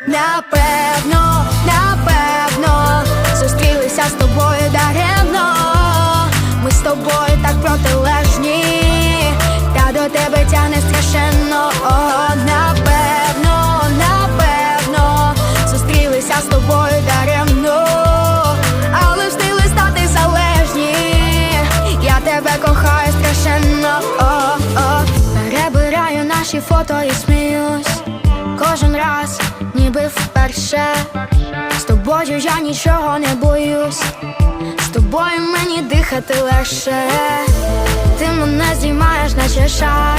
Напевно, напевно, зустрілися з тобою даремно. Ми з тобою так протилежні, та до тебе тягне страшенно. О, напевно, напевно, зустрілися з тобою даремно, але встигли стати залежні. Я тебе кохаю страшенно. О, о, перебираю наші фото і сміюсь. Кожен раз, ніби вперше. З тобою я нічого не боюсь. З тобою мені дихати легше. Ти мене знімаєш, наче шар.